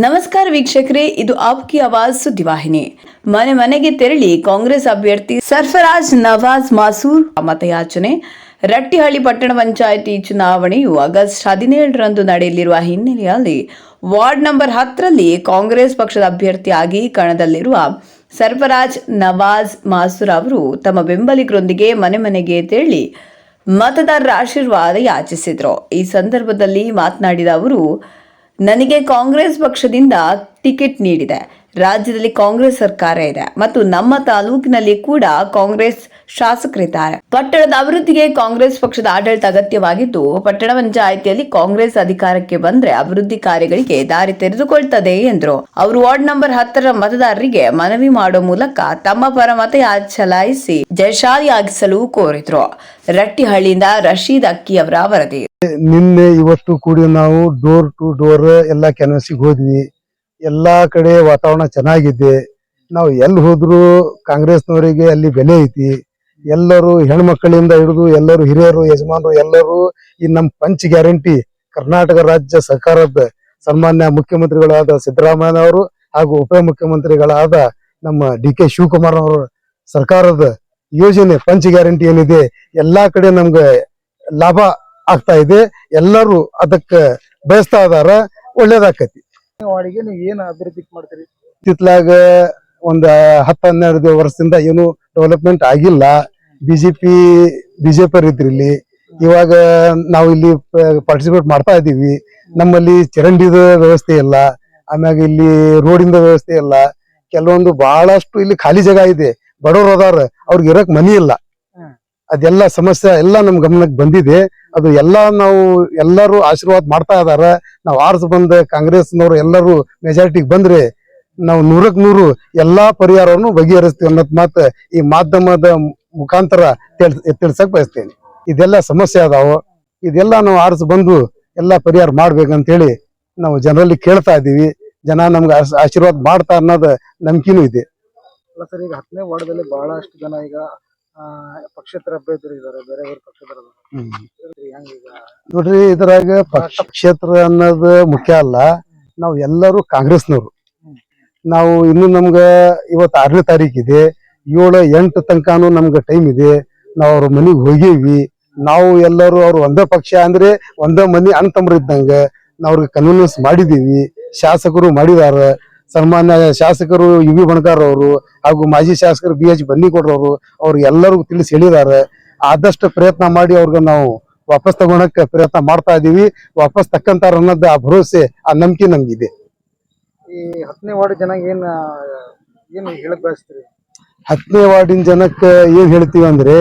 ನಮಸ್ಕಾರ ವೀಕ್ಷಕರೇ, ಇದು ಆಪ್ಕಿ ಆವಾಜ್ ಸುದ್ದಿವಾಹಿನಿ ಮನೆ ಮನೆಗೆ ತೆರಳಿ ಕಾಂಗ್ರೆಸ್ ಅಭ್ಯರ್ಥಿ ಸರ್ಫರಾಜ್ ನವಾಜ್ ಮಾಸೂರ್ ಮತಯಾಚನೆ. ರಟ್ಟಿಹಳ್ಳಿ ಪಟ್ಟಣ ಪಂಚಾಯಿತಿ ಚುನಾವಣೆಯು ಆಗಸ್ಟ್ ಹದಿನೇಳರಂದು ನಡೆಯಲಿರುವ ಹಿನ್ನೆಲೆಯಲ್ಲಿ ವಾರ್ಡ್ ನಂಬರ್ ಹತ್ತರಲ್ಲಿ ಕಾಂಗ್ರೆಸ್ ಪಕ್ಷದ ಅಭ್ಯರ್ಥಿಯಾಗಿ ಕಣದಲ್ಲಿರುವ ಸರ್ಫರಾಜ್ ನವಾಜ್ ಮಾಸೂರ್ ಅವರು ತಮ್ಮ ಬೆಂಬಲಿಗರೊಂದಿಗೆ ಮನೆ ಮನೆಗೆ ತೆರಳಿ ಮತದಾರರ ಆಶೀರ್ವಾದ ಯಾಚಿಸಿದರು. ಈ ಸಂದರ್ಭದಲ್ಲಿ ಮಾತನಾಡಿದ ಅವರು ನನಗೆ ಕಾಂಗ್ರೆಸ್ ಪಕ್ಷದಿಂದ ಟಿಕೆಟ್ ನೀಡಿದೆ. ರಾಜ್ಯದಲ್ಲಿ ಕಾಂಗ್ರೆಸ್ ಸರ್ಕಾರ ಇದೆ ಮತ್ತು ನಮ್ಮ ತಾಲೂಕಿನಲ್ಲಿ ಕೂಡ ಕಾಂಗ್ರೆಸ್ ಶಾಸಕರಿದ್ದಾರೆ. ಪಟ್ಟಣದ ಅಭಿವೃದ್ಧಿಗೆ ಕಾಂಗ್ರೆಸ್ ಪಕ್ಷದ ಆಡಳಿತ ಅಗತ್ಯವಾಗಿದ್ದು, ಪಟ್ಟಣ ಪಂಚಾಯಿತಿಯಲ್ಲಿ ಕಾಂಗ್ರೆಸ್ ಅಧಿಕಾರಕ್ಕೆ ಬಂದ್ರೆ ಅಭಿವೃದ್ಧಿ ಕಾರ್ಯಗಳಿಗೆ ದಾರಿ ತೆರೆದುಕೊಳ್ತದೆ ಎಂದರು. ಅವರು ವಾರ್ಡ್ ನಂಬರ್ ಹತ್ತರ ಮತದಾರರಿಗೆ ಮನವಿ ಮಾಡುವ ಮೂಲಕ ತಮ್ಮ ಪರ ಮತ ಚಲಾಯಿಸಿ ಜಯಶಾಲಿಯಾಗಿಸಲು ಕೋರಿದ್ರು. ರಟ್ಟಿಹಳ್ಳಿಯಿಂದ ರಶೀದ್ ಅಕ್ಕಿ ಅವರ ವರದಿ. ನಿನ್ನೆ ಇವತ್ತು ಕೂಡ ನಾವು ಡೋರ್ ಟು ಡೋರ್ ಎಲ್ಲ ಕೆನಸಿಗೆ ಹೋದ್ವಿ. ಎಲ್ಲಾ ಕಡೆ ವಾತಾವರಣ ಚೆನ್ನಾಗಿದೆ. ನಾವು ಎಲ್ಲಿ ಹೋದ್ರು ಕಾಂಗ್ರೆಸ್ನವರಿಗೆ ಅಲ್ಲಿ ಬೆಲೆ ಐತಿ. ಎಲ್ಲರೂ ಹೆಣ್ಮಕ್ಕಳಿಂದ ಹಿಡಿದು ಎಲ್ಲರೂ ಹಿರಿಯರು, ಯಜಮಾನರು ಎಲ್ಲರೂ ಈ ನಮ್ಮ ಪಂಚ್ ಗ್ಯಾರಂಟಿ ಕರ್ನಾಟಕ ರಾಜ್ಯ ಸರ್ಕಾರದ ಸನ್ಮಾನ್ಯ ಮುಖ್ಯಮಂತ್ರಿಗಳಾದ ಸಿದ್ದರಾಮಯ್ಯ ಅವರು ಹಾಗೂ ಉಪಮುಖ್ಯಮಂತ್ರಿಗಳಾದ ನಮ್ಮ ಡಿ ಕೆ ಶಿವಕುಮಾರ್ ಅವರ ಸರ್ಕಾರದ ಯೋಜನೆ ಪಂಚ್ ಗ್ಯಾರಂಟಿ ಏನಿದೆ, ಎಲ್ಲಾ ಕಡೆ ನಮ್ಗೆ ಲಾಭ ಆಗ್ತಾ ಇದೆ. ಎಲ್ಲರೂ ಅದಕ್ಕೆ ಬಯಸ್ತಾ ಇದಾರ. ಒಳ್ಳೇದಾಕತಿ. ವಾರ್ಡಿಗೆ ನೀವು ಏನ್ ಅಭಿವೃದ್ಧಿ ಮಾಡ್ತೀರಿ? ಇತ್ತಿತ್ಲಾಗ ಒಂದು ಹತ್ತು ಹನ್ನೆರಡು ವರ್ಷದಿಂದ ಏನು ಡೆವಲಪ್ಮೆಂಟ್ ಆಗಿಲ್ಲ. ಬಿಜೆಪಿ ಬಿಜೆಪಿ ಇದ್ರಿ ಇಲ್ಲಿ. ಇವಾಗ ನಾವು ಇಲ್ಲಿ ಪಾರ್ಟಿಸಿಪೇಟ್ ಮಾಡ್ತಾ ಇದೀವಿ. ನಮ್ಮಲ್ಲಿ ಚರಂಡಿದ ವ್ಯವಸ್ಥೆ ಇಲ್ಲ. ಆಮ್ಯಾಗ ಇಲ್ಲಿ ರೋಡಿಂದ ವ್ಯವಸ್ಥೆ ಇಲ್ಲ. ಕೆಲವೊಂದು ಬಹಳಷ್ಟು ಇಲ್ಲಿ ಖಾಲಿ ಜಾಗ ಇದೆ. ಬಡವರು ಅದಾರ. ಅವ್ರಿಗೆ ಇರಕ್ ಮನಿ ಇಲ್ಲ. ಅದೆಲ್ಲ ಸಮಸ್ಯೆ ಎಲ್ಲ ನಮ್ ಗಮನಕ್ಕೆ ಬಂದಿದೆ. ಅದು ಎಲ್ಲ ನಾವು ಎಲ್ಲರೂ ಆಶೀರ್ವಾದ ಮಾಡ್ತಾ ಇದ್ದಾರೆ ನಾವು ಆರ್ಸ್ ಬಂದ ಕಾಂಗ್ರೆಸ್ನವರು ಎಲ್ಲರೂ ಮೆಜಾರಿಟಿಗೆ ಬಂದ್ರೆ ನಾವು ನೂರಕ್ ನೂರು ಎಲ್ಲಾ ಪರಿಹಾರವನ್ನು ಬಗೆಹರಿಸ್ತೀವಿ ಅನ್ನೋದ್ ಮಾತು ಈ ಮಾಧ್ಯಮದ ಮುಖಾಂತರ ತಿಳ್ ತಿಳ್ಸಕ್ ಬಯಸ್ತೇನೆ. ಇದೆಲ್ಲ ಸಮಸ್ಯೆ ಅದಾವ. ಇದೆಲ್ಲ ನಾವು ಆರ್ಸ್ ಬಂದು ಎಲ್ಲಾ ಪರಿಹಾರ ಮಾಡ್ಬೇಕಂತ ಹೇಳಿ ನಾವು ಜನರಲ್ಲಿ ಕೇಳ್ತಾ ಇದ್ದೀವಿ. ಜನ ನಮ್ಗೆ ಆಶ್- ಆಶೀರ್ವಾದ ಮಾಡ್ತಾ ಅನ್ನೋದು ನಂಬಿಕೆನೂ ಇದೆ. ಅಲ್ಲ ಸರ್, ಈಗ ಹತ್ತನೇ ವಾರ್ಡದಲ್ಲಿ ಬಹಳಷ್ಟು ಜನ ಈಗ ಪಕ್ಷೇತರ ಅಭ್ಯರ್ಥಿಗಳು ಬೇರೆ ಬೇರೆ ಪಕ್ಷೇತರ ನೋಡ್ರಿ ಇದ್ರಾಗ ಪಕ್ಷ ಕ್ಷೇತ್ರ ಅನ್ನೋದು ಮುಖ್ಯ ಅಲ್ಲ. ನಾವು ಎಲ್ಲರೂ ಕಾಂಗ್ರೆಸ್ನವರು. ನಾವು ಇನ್ನು ನಮ್ಗ ಇವತ್ತು ಆರನೇ ತಾರೀಕು ಇದೆ. ಏಳು ಎಂಟು ತನಕನೂ ನಮ್ಗೆ ಟೈಮ್ ಇದೆ. ನಾವು ಅವ್ರ ಮನೆಗೆ ಹೋಗೀವಿ. ನಾವು ಎಲ್ಲರೂ ಅವ್ರು ಒಂದೇ ಪಕ್ಷ ಅಂದ್ರೆ ಒಂದೇ ಮನೆ ಅಣ್ತಂಬ್ರು ಇದ್ದಂಗೆ ನಾವು ಅವ್ರಿಗೆ ಕನ್ವಿನ್ಸ್ ಮಾಡಿದೀವಿ. ಶಾಸಕರು ಮಾಡಿದಾರ. ಸನ್ಮಾನ್ಯ ಶಾಸಕರು ಯು ವಿ ಬಣಕಾರ್ ಅವರು ಹಾಗೂ ಮಾಜಿ ಶಾಸಕರು ಬಿ ಎಚ್ ಬನ್ನಿಕೊಡ್ರವರು ಅವ್ರು ಎಲ್ಲರಿಗೂ ತಿಳಿಸಿ ಹೇಳಿದ್ದಾರೆ. ಆದಷ್ಟು ಪ್ರಯತ್ನ ಮಾಡಿ ಅವ್ರಿಗೆ ನಾವು ವಾಪಸ್ ತಗೊಳಕ್ಕೆ ಪ್ರಯತ್ನ ಮಾಡ್ತಾ ಇದ್ದೀವಿ ವಾಪಸ್ ತಕ್ಕಂತಾರ ಅನ್ನೋದು ಆ ಭರವಸೆ ಆ ನಂಬಿಕೆ ನಮ್ಗಿದೆ. ಈ ಹತ್ತನೇ ವಾರ್ಡ್ ಜನ ಏನ್ ಏನು ಏನ್ ಹೇಳಕ್ ಬಯಸ್ತೀರಿ? ಹತ್ತನೇ ವಾರ್ಡಿನ ಜನಕ್ಕೆ ಏನ್ ಹೇಳ್ತೀವಿ ಅಂದ್ರೆ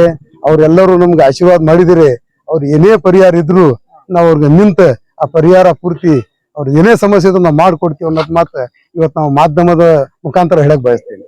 ಅವ್ರೆಲ್ಲರೂ ನಮ್ಗೆ ಆಶೀರ್ವಾದ ಮಾಡಿದಿರಿ. ಅವ್ರು ಏನೇ ಪರಿಹಾರ ಇದ್ರು ನಾವು ಅವ್ರಿಗೆ ನಿಂತ ಆ ಪರಿಹಾರ ಪೂರ್ತಿ ಅವ್ರ ಏನೇ ಸಮಸ್ಯೆ ಇದ್ರು ನಾವು ಮಾಡ್ಕೊಡ್ತೀವಿ ಅನ್ನೋದ್ ಮಾತ್ರ ಇವತ್ತು ನಾವು ಮಾಧ್ಯಮದ ಮುಖಾಂತರ ಹೇಳಕ್ ಬಯಸ್ತೀನಿ.